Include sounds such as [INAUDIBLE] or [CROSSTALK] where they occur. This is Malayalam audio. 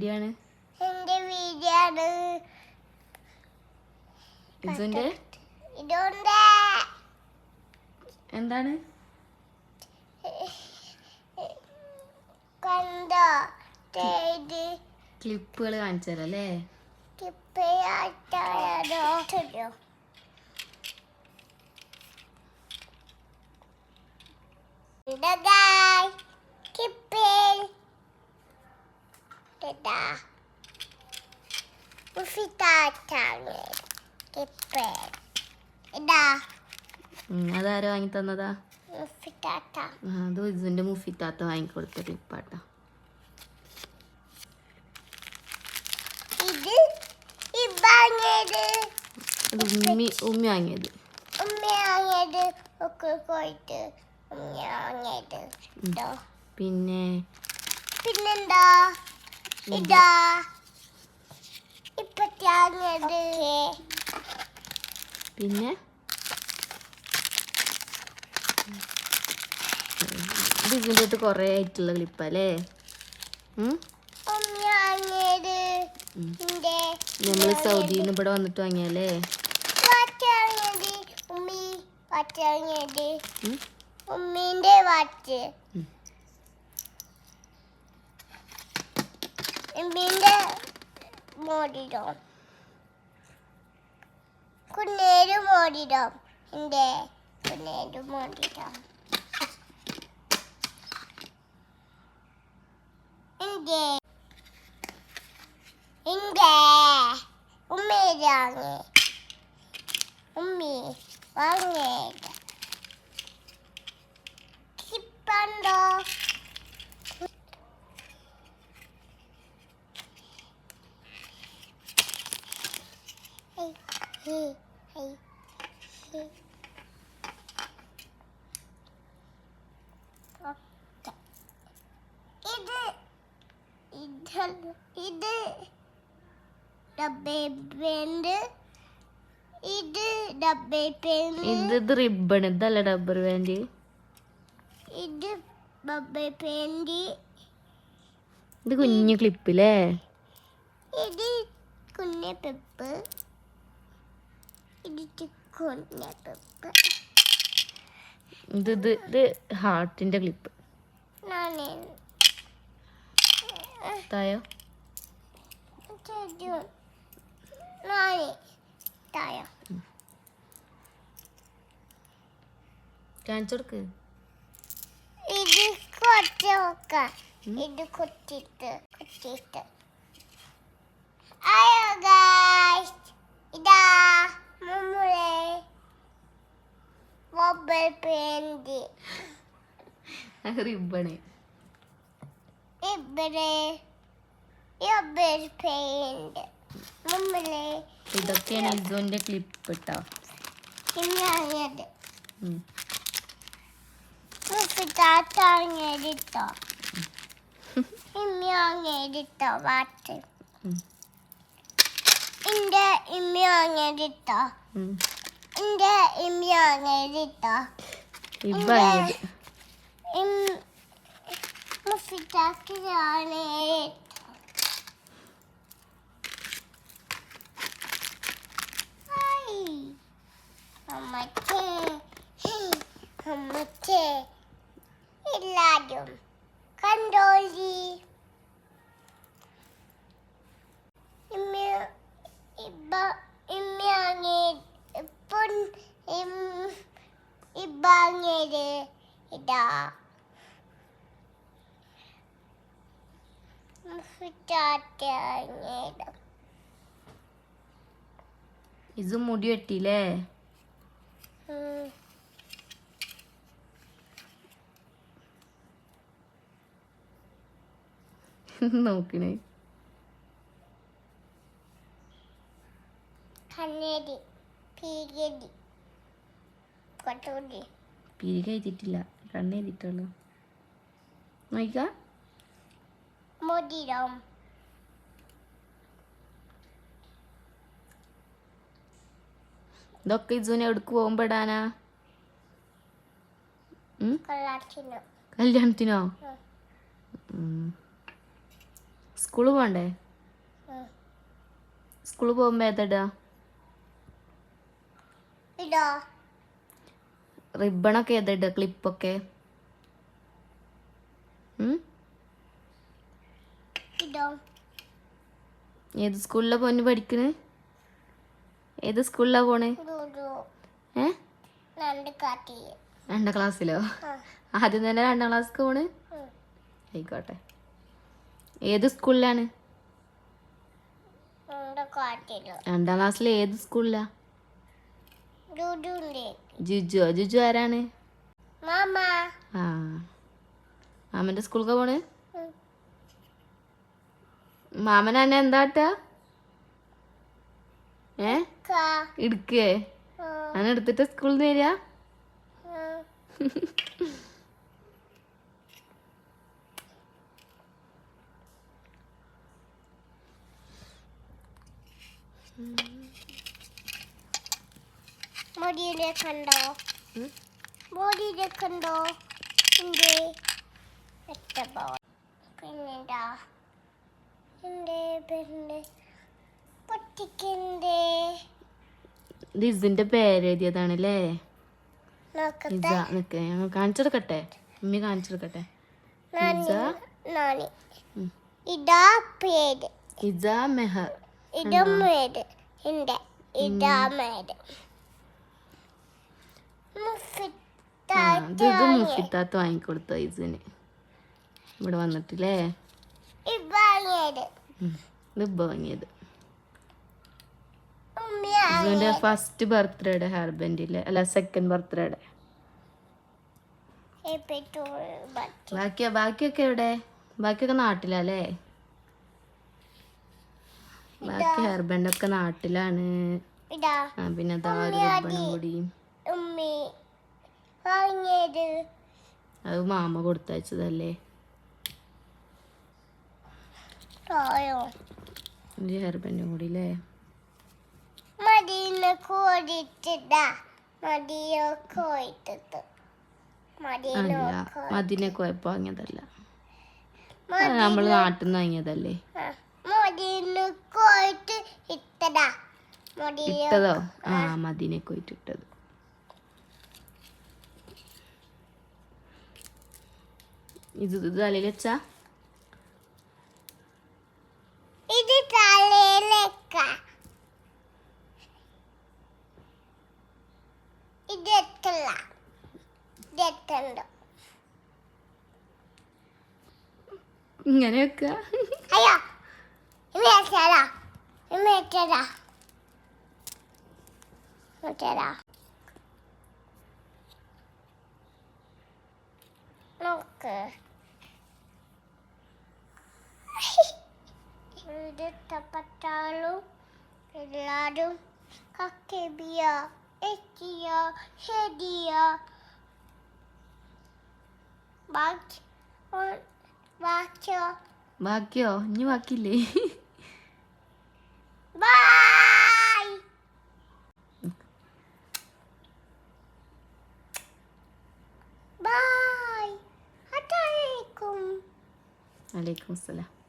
വീഡിയോ ആണ് എന്റെ വീഡിയോ ആണ് ഇസുന്റെ ഇതുണ്ട്. എന്താണ്? കണ്ടോ? ക്ലിപ്പുകൾ കാണിച്ചു തരാം അല്ലേ? കിപ്പയാട്ടോ ഇതാ ഉഫിത്താറ്റാണ് കിപ്പിൽ ഇതാ ഉം, അതാരോ വാങ്ങി തന്നതാ ഉഫിത്താറ്റ ആ, അത് ഇസുന്റെ മുഫിത്താത്ത വാങ്ങിക്കൊടുത്ത ക്ലിപ്പാട്ടാ ഇത് ഇബാങ്ങേത് അത് ഉമ്മി ഉമ്മി വാങ്ങിയത്. ഉമ്മ വാങ്ങിയത്. ഒക്കെ പോയിട്ട് ഉമ്മ വാങ്ങിയത് ഇതോ പിന്നെ? പിന്നെന്താ? ഇതാ. പിന്നെ? ഇതിന്റെ ഇതിന്റെ അടുത്ത് കുറേ ആയിട്ടുള്ള ക്ലിപ്പല്ലേ നമ്മൾ സൗദിയിൽ നിന്ന് ഇവിടെ വന്നിട്ട് വാങ്ങിയാലേ ഉമ്മീന്റെ watch Ben de mordiyorum. Kuneri mordiyorum. Şimdi kuneri mordiyorum. Şimdi. Şimdi. Ummi yani. Ummi. Vangi. Kipando. Kipando. ഇത് ഇത് ഇത് ഡബേ പെൻഡ് ഇത് ഇത് റിബൺ ഇതല്ല ഡബ്ബർ ബാൻഡ് ഇത് ബബേ പെൻഡ് ഇത് കുഞ്ഞു ക്ലിപ്പില്ലേ ഇത് കുഞ്ഞ പെപ്പ് ഇത് ഇത് ഇത് ഹാർട്ടിന്റെ ക്ലിപ്പ് തായോ? തായ? കാണിച്ചു കൊടുക്ക്. ഇത് കൊച്ച വെക്കാം ഇത് കൊത്തിട്ട് കൊത്തിട്ട് അയ്യോ ഗായ്സ് ഇതാ. റിബണ്. ഇതൊക്കെയാണ് ഇസുന്റെ ക്ലിപ്പ് കേട്ടോ ഇങ്ങനെ മുപ്പിത്താത്താങ്ങിട്ടോ ഇമ്മിയാങ്ങിട്ടോ വാട്ട് ഇന്റെ ഇമ്മിയാങ്ങിട്ടോ ഇന്റെ ഇമ്മിയാങ്ങിട്ടോ ഇബായത് ഇം മുപ്പിത്താക്കിയാണ് ഹായ് ഇതാ മുടി വെട്ടിയില്ലേ? നോക്കണേ. കണ്ണേരി കണ്ണേടി പീകടി കൊട്ടൂടി പിരി കഴിച്ചിട്ടില്ല കണ്ണെഴുതിട്ടുള്ളൂ നോക്ക മുടിരം ഇതൊക്കെ ഇസുവിനെ എവിടേക്ക് പോകുമ്പോ ഇടാനാ കല്യാണത്തിനോ. സ്കൂൾ പോണ്ടേ? സ്കൂൾ പോകുമ്പോ ഏതാ റിബണൊക്കെ ഏതാ ഇടുക? ക്ലിപ്പൊക്കെ ഏത് സ്കൂളിലാ പോന്ന് പഠിക്കണ്? ഏത് സ്കൂളിലാ പോണേ? ഏ? രണ്ട് ക്ലാസ്സിലോ? ആദ്യം തന്നെ രണ്ടാം ക്ലാസ്സിക്ക് പോണ്. ആയിക്കോട്ടെ. ഏത് സ്കൂളിലാണ്? രണ്ട് ക്ലാസ്സിൽ ഏത് സ്കൂളിലാ? ജുജു ജിജു ആരാണ്? മാമന്റെ ആ. സ്കൂളിലേക്ക് പോണ്? മാമനെ മാമൻ എന്നെ എന്താട്ടാ ഏ? എടുക്കേ എടുത്തിട്ട് സ്കൂളിൽ നിന്ന് വരിക [LAUGHS] ഉം. മുടിയിലെ കണ്ടോ? ഉം? മുടിയിലെ കണ്ടോ? എന്റെ എത്തപ്പോ പിന്നെന്താ? എന്റെ പിന്നെ പൊട്ടിക്കെന്തേ ഇത് ഇസിന്റെ പേര് എഴുതിയതാണല്ലേ ഇസ നിക്ക്. ഞങ്ങൾ കാണിച്ചെടുക്കട്ടെ? ഉമ്മി കാണിച്ചെടുക്കട്ടെ. ഇതാ പേര്. ഇതാ മെഹർ. ഇതാ മേട് ഇതാ മേട് ഇത് മുഫിത്താത്ത് വാങ്ങിക്കൊടുത്ത ഇസിന് ഇവിടെ വന്നിട്ടില്ലേ. ഇത് വാങ്ങിയത്. ഉമ്മയാ ഫസ്റ്റ് ബർത്ത്ഡേയുടെ ഹെയർ അല്ല സെക്കൻഡ് ബർത്ത്ഡേയുടെ ബാക്കി ബാക്കിയൊക്കെ എവിടെ? ബാക്കിയൊക്കെ നാട്ടിലല്ലേ? ബാക്കി ഹെയർബൻഡൊക്കെ നാട്ടിലാണ്. പിന്നെ അതാ ഒരു റിബണും കൂടി. ഉമ്മി വാങ്ങിയത്. അത് മാമ കൊടുത്തയച്ചതല്ലേ? ഹെയർ ബാൻഡും കൂടി അല്ലേ മടീന്ന് കോടിച്ചിട്ടാ മടിയോ കോയിട്ടത് മടീനോ അല്ല മദിനൊക്കെ പോയപ്പോ വാങ്ങിയതല്ല. അത് നമ്മൾ നാട്ടിൽ നിന്ന് വാങ്ങിയതല്ലേ? ഇട്ടതാ. ആ. മദീനക്ക് പോയിട്ട് ഇത് തലയിൽ വെച്ചാ ഇത് തലയിലേക്ക. ഇത് എത്തല്ല ഇത് എത്തണ്ടോ ഇങ്ങനെ വെക്ക അയ്യോ ഇമ്മ എത്തടാ ഇമ്മ നോക്ക് ഇത് തപ്പത്താളും എല്ലാരും കക്കബിയ എത്തിയ ഹെഡിയ ബാക്കി ബാക്കിയോ? ബാക്കിയോ? ഇനി ബാക്കിയില്ലേ? ওয়ালাইকুম আসসালাম।